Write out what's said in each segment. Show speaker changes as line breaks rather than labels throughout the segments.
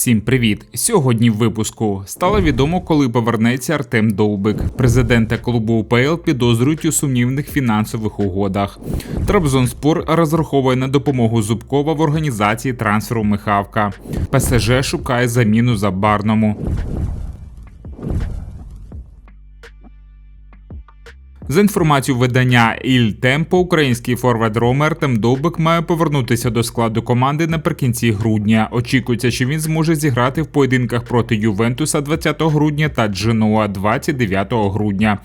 Всім привіт! Сьогодні в випуску стало відомо, коли повернеться Артем Довбик. Президента клубу УПЛ підозрюють у сумнівних фінансових угодах. Трабзонспор розраховує на допомогу Зубкова в організації трансферу Михавка. ПСЖ шукає заміну за Барному. За інформацією видання Іль Темпо, український форвард Ромер Артем Довбик має повернутися до складу команди наприкінці грудня. Очікується, що він зможе зіграти в поєдинках проти Ювентуса 20 грудня та Дженуа 29 грудня.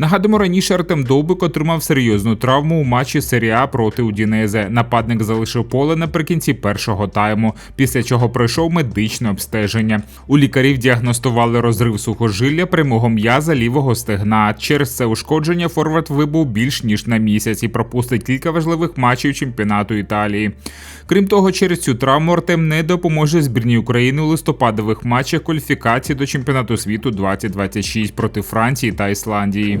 Нагадуємо, раніше Артем Довбик отримав серйозну травму у матчі серії А проти Удінезе. Нападник залишив поле наприкінці першого тайму, після чого пройшов медичне обстеження. У лікарів діагностували розрив сухожилля прямого м'яза лівого стегна. Через це ушкодження Форвард вибув більш ніж на місяць і пропустить кілька важливих матчів чемпіонату Італії. Крім того, через цю травму Артем не допоможе збірній України у листопадових матчах кваліфікації до чемпіонату світу 2026 проти Франції та Ісландії.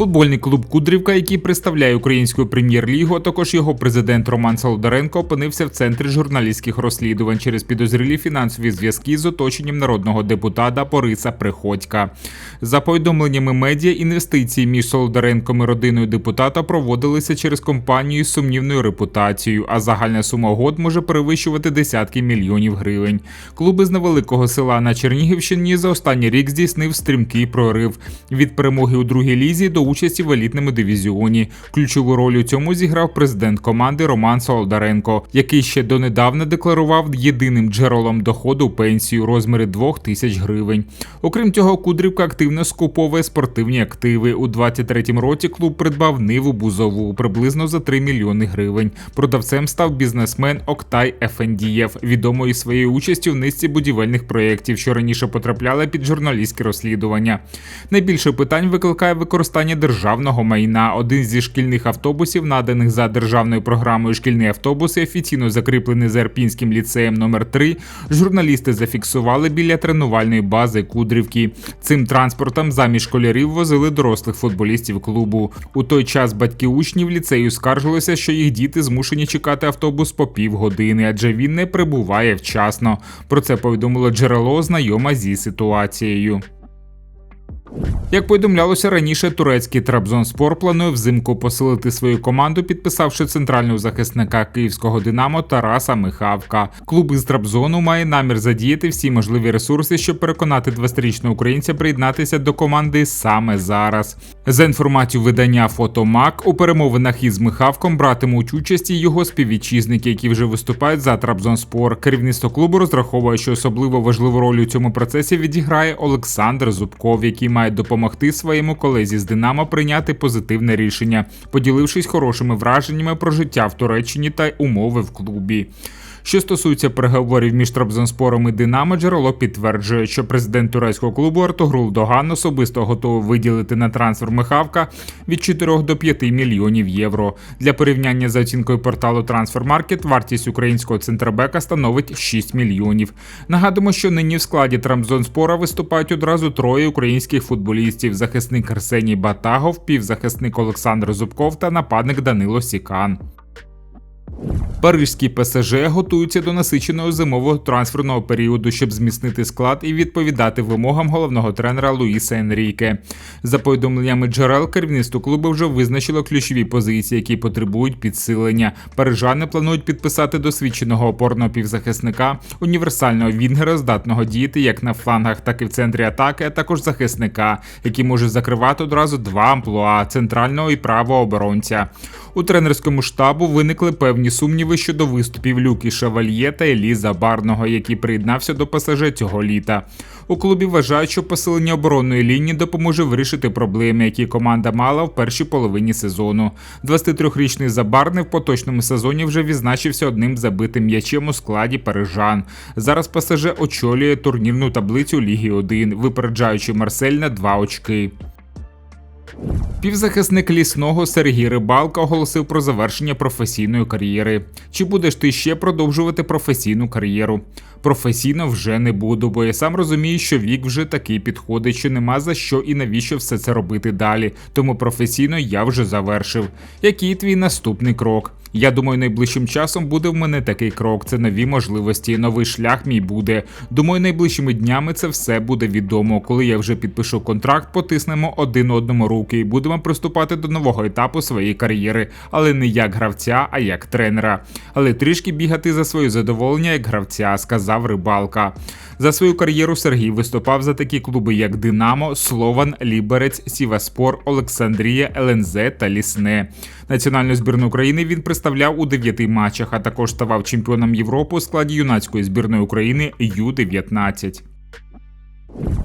Футбольний клуб Кудрівка, який представляє українську прем'єр-лігу, а також його президент Роман Солодаренко опинився в центрі журналістських розслідувань через підозрілі фінансові зв'язки з оточенням народного депутата Бориса Приходька. За повідомленнями медіа, інвестиції між Солодаренком і родиною депутата проводилися через компанію з сумнівною репутацією, а загальна сума угод може перевищувати десятки мільйонів гривень. Клуб із невеликого села на Чернігівщині за останній рік здійснив стрімкий прорив від перемоги у другій лізі до участі в елітному дивізіоні. Ключову роль у цьому зіграв президент команди Роман Солодаренко, який ще донедавна декларував єдиним джерелом доходу пенсію у розмірі 2 тисяч гривень. Окрім цього, Кудрівка активно скуповує спортивні активи. У 23-му році клуб придбав ниву бузову приблизно за 3 мільйони гривень. Продавцем став бізнесмен Октай Ефендієв, відомий своєю участю в низці будівельних проєктів, що раніше потрапляли під журналістське розслідування. Найбільше питань викликає використання державного майна. Один зі шкільних автобусів, наданих за державною програмою шкільні автобуси, офіційно закріплений за Ерпінським ліцеєм номер 3 Журналісти зафіксували біля тренувальної бази Кудрівки. Цим транспортом замість школярів возили дорослих футболістів клубу. У той час батьки учнів ліцею скаржилися, що їх діти змушені чекати автобус по півгодини, адже він не прибуває вчасно. Про це повідомило джерело знайоме зі ситуацією. Як повідомлялося раніше, турецький Трабзонспор планує взимку посилити свою команду, підписавши центрального захисника київського Динамо Тараса Михавка. Клуб із Трабзону має намір задіяти всі можливі ресурси, щоб переконати 20-річного українця приєднатися до команди саме зараз. За інформацією видання Фотомак у перемовинах із Михавком братимуть участь і його співвітчизники, які вже виступають за Трабзонспор. Керівництво клубу розраховує, що особливо важливу роль у цьому процесі відіграє Олександр Зубков, який має допомогти своєму колезі з Динамо прийняти позитивне рішення, поділившись хорошими враженнями про життя в Туреччині та умови в клубі. Що стосується переговорів між Трабзонспором і Динамо, джерело підтверджує, що президент турецького клубу Артугрул Доган особисто готовий виділити на трансфер Михавка від 4 до 5 мільйонів євро. Для порівняння за оцінкою порталу Трансфермаркет вартість українського центробека становить 6 мільйонів. Нагадуємо, що нині в складі Трабзонспора виступають одразу троє українських футболістів: захисник Арсеній Батагов, півзахисник Олександр Зубков та нападник Данило Сікан. Парижські ПСЖ готуються до насиченого зимового трансферного періоду, щоб зміцнити склад і відповідати вимогам головного тренера Луїса Енріке. За повідомленнями джерел, керівництво клубу вже визначило ключові позиції, які потребують підсилення. Парижани планують підписати досвідченого опорного півзахисника, універсального вінгера, здатного діяти як на флангах, так і в центрі атаки, а також захисника, який може закривати одразу два амплуа центрального і правого оборонця. У тренерському штабу виникли певні сумніви щодо виступів Люки Шавальє та Еліза Барного, який приєднався до ПСЖ цього літа. У клубі вважають, що посилення оборонної лінії допоможе вирішити проблеми, які команда мала в першій половині сезону. 23-річний Забарний в поточному сезоні вже відзначився одним забитим м'ячем у складі парижан. Зараз ПСЖ очолює турнірну таблицю Ліги 1, випереджаючи Марсель на 2 очки. Півзахисник лісного Сергій Рибалка оголосив про завершення професійної кар'єри. Чи будеш ти ще продовжувати професійну кар'єру? Професійно вже не буду, бо я сам розумію, що вік вже такий підходить, що нема за що і навіщо все це робити далі. Тому професійно я вже завершив. Який твій наступний крок? Я думаю, найближчим часом буде в мене такий крок. Це нові можливості, новий шлях мій буде. Думаю, найближчими днями це все буде відомо. Коли я вже підпишу контракт, потиснемо один одному руки і будемо приступати до нового етапу своєї кар'єри, але не як гравця, а як тренера. Але трішки бігати за своє задоволення як гравця, сказав рибалка. За свою кар'єру Сергій виступав за такі клуби, як Динамо, Слован, Ліберець, Сіваспор, Олександрія, ЛНЗ та Лісне. Національну збірну України він представляв у дев'яти матчах, а також ставав чемпіоном Європи у складі юнацької збірної України Ю-19.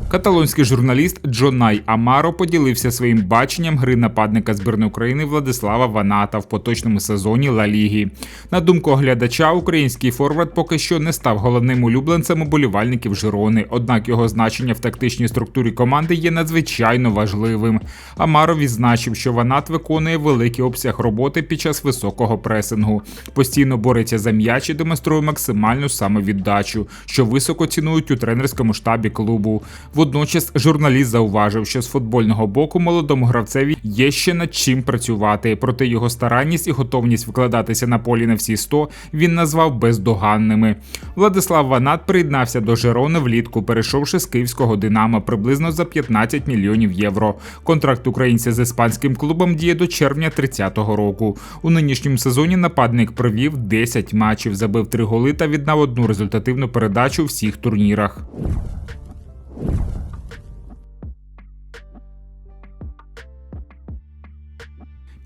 Каталонський журналіст Джонай Амаро поділився своїм баченням гри нападника збірної України Владислава Ваната в поточному сезоні Ла Ліги. На думку оглядача, український форвард поки що не став головним улюбленцем уболівальників Жирони, однак його значення в тактичній структурі команди є надзвичайно важливим. Амаро відзначив, що Ванат виконує великий обсяг роботи під час високого пресингу, постійно бореться за м'яч і демонструє максимальну самовіддачу, що високо цінують у тренерському штабі клубу. Водночас журналіст зауважив, що з футбольного боку молодому гравцеві є ще над чим працювати, проте його старанність і готовність викладатися на полі на всі 100 він назвав бездоганними. Владислав Ванат приєднався до Жерони влітку, перейшовши з київського Динамо приблизно за 15 мільйонів євро. Контракт українця з іспанським клубом діє до червня 30-го року. У нинішньому сезоні нападник провів 10 матчів, забив 3 голи та віддав одну результативну передачу у всіх турнірах.